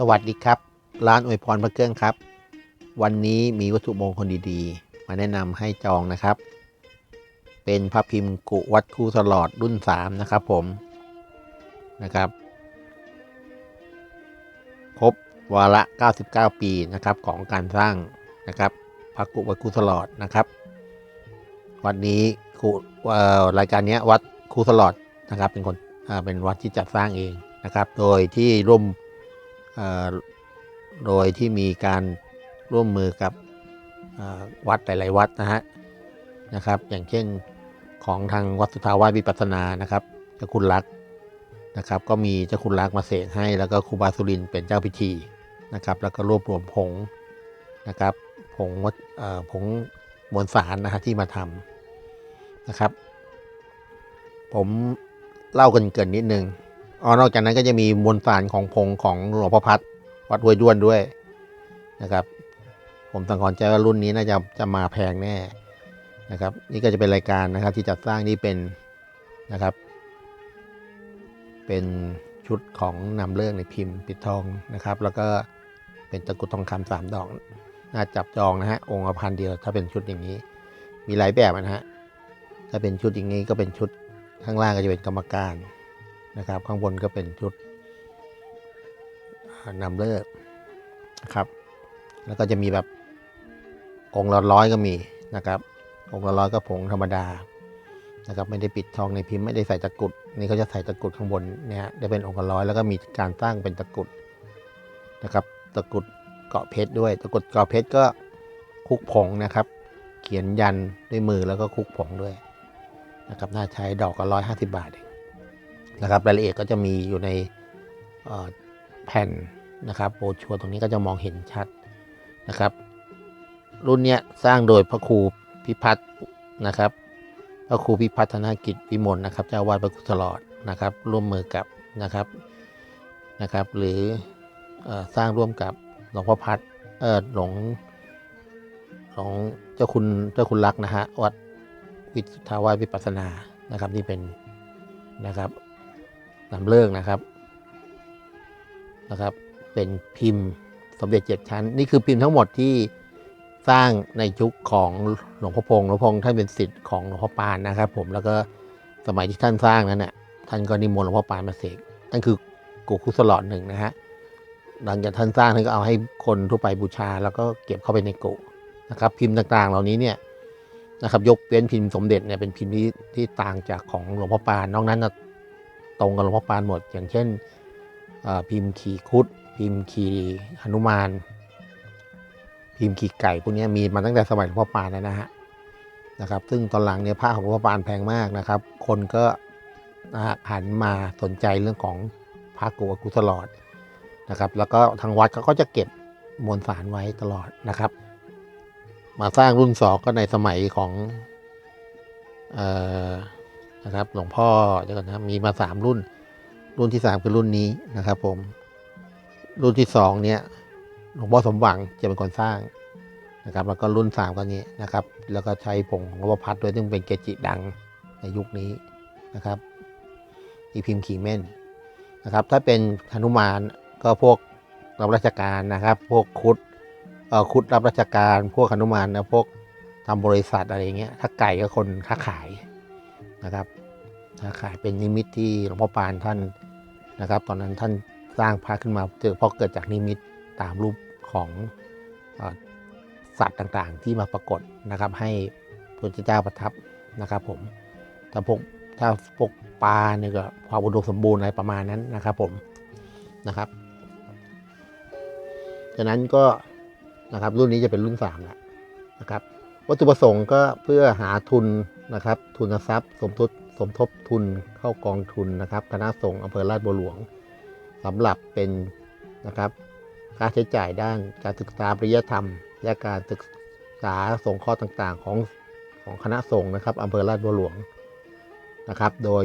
สวัสดีครับ ร้านอวยพรพระเครื่องครับ วันนี้มีวัตถุมงคลดีๆ มาแนะนำให้จองนะครับ เป็นพระพิมพ์กุวัดคู่สลอดรุ่น 3 นะครับผมนะครับครบวาระ 99 ปีนะครับของการสร้างนะครับพระกุวัดคู่สลอดนะครับ วันนี้ครูเอ่อรายการนี้วัดคูสลอดนะครับ เป็นคนอ่าเป็นวัดที่จัดสร้างเองนะครับ โดยที่ร่วม โดยที่มีการร่วมมือกับวัดหลาย ๆ วัดนะฮะนะครับ อย่างเช่นของทางวัดสุทาวาสวิปัสสนานะครับเจ้าคุณรักษ์นะครับก็มีเจ้าคุณรักษ์มาเสกให้ แล้วก็ครูบาสุรินเป็นเจ้าพิธีนะครับ แล้วก็รวบรวมผงนะครับผงวัดผงมวลสารนะฮะที่มาทำนะครับ ผมเล่ากันเกินนิดนึง อ๋อนอกจากนั้นก็จะมีมวลสารของพงของหลวงพ่อพัดวัดห้วยด้วนด้วยนะครับ ผมสังขรใจว่ารุ่นนี้น่าจะจะมาแพงแน่นะครับ นี่ก็จะเป็นรายการนะครับที่จัดสร้างนี่เป็นนะครับ เป็นชุดของนำเรื่องในพิมพ์ปิดทองนะครับ แล้วก็เป็นตะกรุดทองคำสามดอกน่าจับจองนะฮะองค์ละพันเดียว ถ้าเป็นชุดอย่างนี้ มีหลายแบบนะฮะถ้าเป็นชุดอย่างนี้ก็เป็นชุดข้างล่างก็จะเป็นกรรมการ นะครับ ข้างบนก็เป็นชุดนำเลิกนะครับ แล้วก็จะมีแบบองค์ละร้อยก็มีนะครับ องค์ละร้อยก็ผงธรรมดานะครับไม่ได้ปิดทองในพิมพ์ไม่ได้ใส่ตะกรุดนี่เขาจะใส่ตะกรุดข้างบนเนี่ยฮะได้เป็นองค์ละร้อยแล้วก็มีการสร้างเป็นตะกรุดนะครับ ตะกรุดเกาะเพชรด้วย ตะกรุดเกาะเพชรก็คุกผงนะครับ เขียนยันด้วยมือแล้วก็คุกผงด้วยนะครับน่าใช้ดอกก็ร้อยห้าสิบบาทเอง นะครับรายละเอียดก็จะมีอยู่ในแผ่นนะครับโบรชัวตรงนี้ก็จะมองเห็นชัดนะครับ รุ่นเนี้ยสร้างโดยพระครูพิพัฒน์นะครับพระครูพิพัฒนากิจวิมลนะครับเจ้าวาดพระกุศลอดนะครับ ร่วมมือกับนะครับนะครับ หรืออสร้างร่วมกับหลวงพ่อพัดเออหลวงของเจ้าคุณเจ้าคุณรักษณ์นะฮะวัดวิทาวาสวิปัสสนานะครับนี่เป็นนะครับ นำเลิกนะครับนะครับ เป็นพิมพ์สมเด็จเจ็ดชั้น นี่คือพิมพ์ทั้งหมดที่สร้างในยุคของหลวงพ่อพงหลวงพ่อพงท่านเป็นศิษย์ของหลวงพ่อปานนะครับ ผมแล้วก็สมัยที่ท่านสร้างนั้นเนี่ยท่านก็นิมนต์หลวงพ่อปานมาเสกนั่นคือกูคุสลอดหนึ่งนะฮะหลังจากท่านสร้างท่านก็เอาให้คนทั่วไปบูชา แล้วก็เก็บเข้าไปในกุนะครับ พิมพ์ต่างๆ เหล่านี้เนี่ยนะครับ ยกเว้นพิมพ์สมเด็จเนี่ยเป็นพิมพ์ที่ที่ต่างจากของหลวงพ่อปานนอกนั้นนะ ตรงกับหลวงพ่อปานหมด อย่างเช่นพิมพ์ขี่คุด พิมพ์ขี่หนุมาน พิมพ์ขี่ไก่พวกนี้มีมาตั้งแต่สมัยหลวงพ่อปานแล้วนะฮะนะครับ ซึ่งตอนหลังเนี่ยผ้าของหลวงพ่อปานแพงมากนะครับ คนก็หันมาสนใจเรื่องของพระกุวกุสลอดนะครับ แล้วก็ทางวัดเขาก็จะเก็บมวลสารไว้ตลอดนะครับ มาสร้างรุ่นสองก็ในสมัยของ เอ่อ นะครับ หลวงพ่อเดี๋ยวก่อนนะมีมาสามรุ่น รุ่นที่สามคือรุ่นนี้นะครับ ผม รุ่นที่สองเนี่ยหลวงพ่อสมหวังจะเป็นคนสร้างนะครับ แล้วก็รุ่นสามก็นี้นะครับ แล้วก็ใช้ผงของหลวงพ่อพัดด้วยซึ่งเป็นเกจิดังในยุคนี้นะครับอีพิมพ์ขีเม่นนะครับ ถ้าเป็นหนุมานก็พวกรับราชการนะครับ พวกคุดเอ่อคุดรับราชการ พวกหนุมานนะพวกทำบริษัทอะไรเงี้ย ถ้าไก่ก็คนค้าขาย นะครับขายเป็นนิมิตที่หลวงพ่อปานท่านนะครับ ตอนนั้นท่านสร้างพระขึ้นมาเจอเพราะเกิดจากนิมิตตามรูปของอสัตว์ต่างๆ ที่มาปรากฏนะครับ ให้พระเจ้าประทับนะครับ ผมถ้าพกถ้าพกปลาเนี่ยก็ความอุดมสมบูรณ์อะไรประมาณนั้นนะครับ ผมนะครับฉะนั้นก็นะครับรุ่นนี้จะเป็นรุ่น3แล้วนะครับ วัตถุประสงค์ก็เพื่อหาทุน นะครับ ทุนทรัพย์ สมทบสมทบทุนเข้ากองทุนนะครับ คณะสงฆ์อำเภอราชบัวหลวงสำหรับเป็นนะครับค่าใช้จ่ายด้านการศึกษาปริยธรรม และการศึกษาสงเคราะห์ต่างๆ ของของคณะสงฆ์นะครับอำเภอราชบัวหลวงนะครับ โดย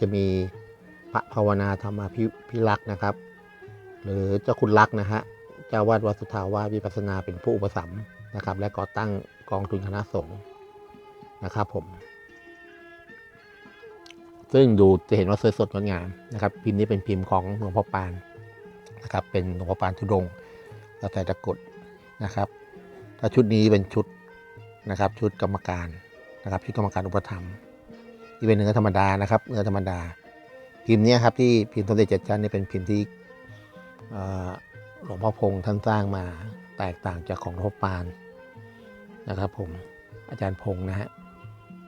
จะมีพระภาวนาธรรมาภิพิรักษ์นะครับ หรือเจ้าคุณรักษณ์นะฮะเจ้าวาดวัดสุทาวาสวิปัสนาเป็นผู้อุปถัมนะครับ และก่อตั้งกองทุนคณะสงฆ์ นะครับผม ซึ่งดูจะเห็นว่าสวยสดงดงามนะครับ พิมพ์นี้เป็นพิมพ์ของหลวงพ่อปานนะครับ เป็นหลวงพ่อปานธุดงค์แล้วใส่ตะกรุดนะครับถ้าชุดนี้เป็นชุดนะครับ ชุดกรรมการนะครับ ชุดกรรมการอุปถัมภ์ที่เป็นเนื้อธรรมดานะครับ เนื้อธรรมดา พิมพ์นี้ครับที่พิมพ์สมเด็จเจ็ดชั้นนี่เป็นพิมพ์ที่หลวงพ่อพงษ์ท่านสร้างมาแตกต่างจากของหลวงพ่อปานนะครับผมอาจารย์พงษ์นะฮะ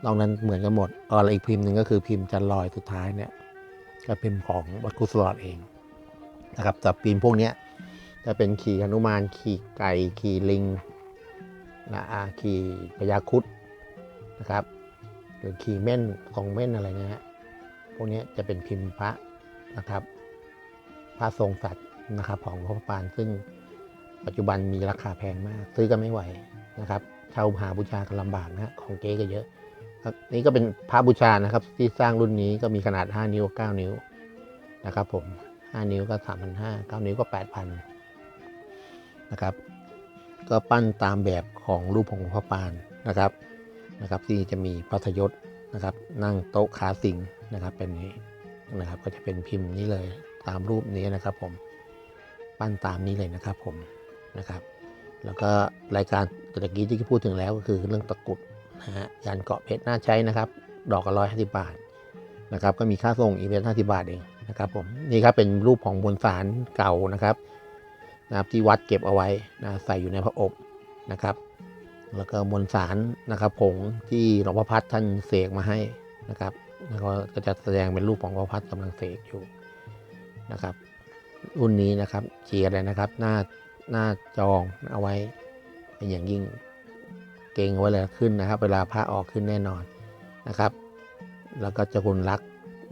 นอกนั้นเหมือนกันหมดเออแล้วอีกพิมพ์หนึ่งก็คือพิมพ์จันลอยสุดท้ายเนี่ยก็เป็นของวัดกุศลอดเองนะครับแต่พิมพ์พวกนี้จะเป็นขี่หนุมานขี่ไก่ขี่ลิงนะขี่พญาคุดนะครับหรือขี่เม่นของเม่นอะไรนะฮะพวกนี้จะเป็นพิมพ์พระนะครับ พระทรงสัตว์นะครับของพ่อปานซึ่งปัจจุบันมีราคาแพงมาก ซื้อกันไม่ไหวนะครับช่าหาบูชากันลำบากนะฮะของเก๊ก็เยอะ ครับนี่ก็เป็นพระบูชานะครับ ที่สร้างรุ่นนี้ก็มีขนาด 5 นิ้ว 9 นิ้วนะครับผม 5 นิ้วก็ 3,500 9 นิ้วก็ 8,000 นะครับ ก็ปั้นตามแบบของรูปของหลวงพ่อปานนะครับนะครับ ที่จะมีพัทยศนะครับ นั่งโต๊ะขาสิงนะครับ เป็นนี้นะครับ ก็จะเป็นพิมพ์นี้เลยตามรูปนี้นะครับ ผมปั้นตามนี้เลยนะครับ ผมนะครับ แล้วก็รายการตะกี้ที่พูดถึงแล้วก็คือเรื่องตะกรุด นะฮะยันเกาะเพชรน่าใช้นะครับ ดอกละร้อยห้าสิบบาทนะครับ ก็มีค่าส่งอีเวนต์ห้าสิบาทเองนะครับผมนี่ครับเป็นรูปของมวลสารเก่านะครับนะครับที่วัดเก็บเอาไว้นะใส่อยู่ในพระอบนะครับ แล้วก็มวลสารนะครับผงที่หลวงพ่อพัดท่านเสกมาให้นะครับแล้วก็ก็จะแสดงเป็นรูปของหลวงพ่อพัดกำลังเสกอยู่นะครับ รุ่นนี้นะครับเชียร์เลยนะครับหน้าหน้าจองเอาไว้เป็นอย่างยิ่ง เก่งไว้เลยขึ้นนะครับ เวลาพระออกขึ้นแน่นอนนะครับ แล้วก็เจ้าคุณรัก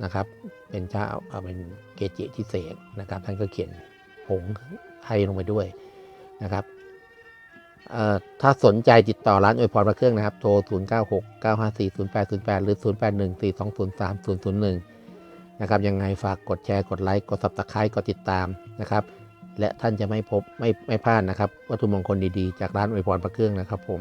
นะครับ เป็นเจ้าเอาเป็นเกจิที่เสกนะครับ ท่านก็เขียนผงให้ลงไปด้วยนะครับเอ่อถ้าสนใจติดต่อร้านอวยพรพระเครื่องนะครับ โทร 0 9 6 9 5 4 0 8 0 8 หรือ 0 8 1 4 2 0 3 0 0 1 นะครับ ยังไงฝากกดแชร์ กดไลค์ กด subscribe กดติดตามนะครับ และท่านจะไม่พบไม่ไม่พลาดนะครับ วัตถุมงคลดีๆ จากร้านอวยพรพระเครื่องนะครับผม